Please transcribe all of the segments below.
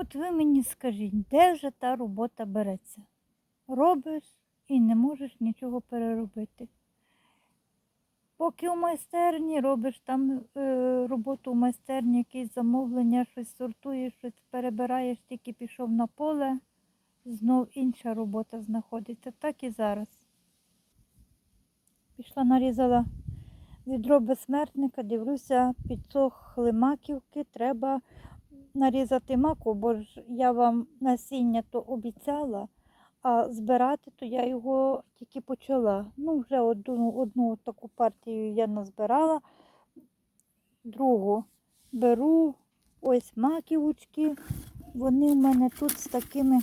От ви мені скажіть, де вже та робота береться? Робиш і не можеш нічого переробити. Поки у майстерні робиш там е, роботу у майстерні, якісь замовлення, щось сортуєш, щось перебираєш, тільки пішов на поле, знов інша робота знаходиться. Так і зараз. Пішла, нарізала відро безсмертника, дивлюся, підсохли маківки, треба нарізати маку, бо ж я вам насіння то обіцяла, а збирати то я його тільки почала. Ну, вже одну, одну таку партію я назбирала, другу беру ось маківочки. Вони в мене тут з такими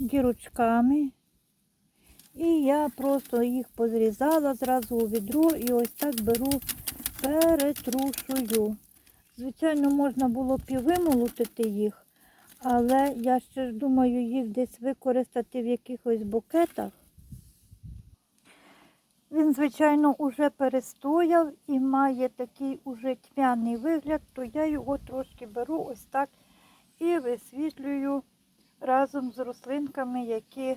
дірочками. І я просто їх позрізала зразу у відро і ось так беру, перетрушую. Звичайно, можна було б і вимолотити їх, але я ще ж думаю їх десь використати в якихось букетах. Він, звичайно, уже перестояв і має такий уже тьмяний вигляд, то я його трошки беру ось так і висвітлюю разом з рослинками, які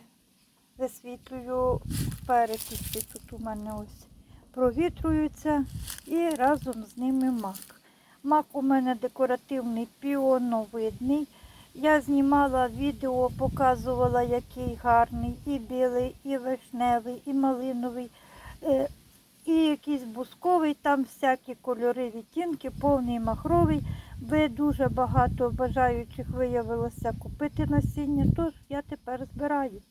висвітлюю в перекисі. Тут у мене ось провітрюються і разом з ними мак. Мак у мене декоративний піоновидний. Я знімала відео, показувала, який гарний, і білий, і вишневий, і малиновий, е, і якийсь бусковий, там всякі кольори, відтінки, повний махровий. Ви дуже багато бажаючих виявилося купити насіння, тож я тепер збираю.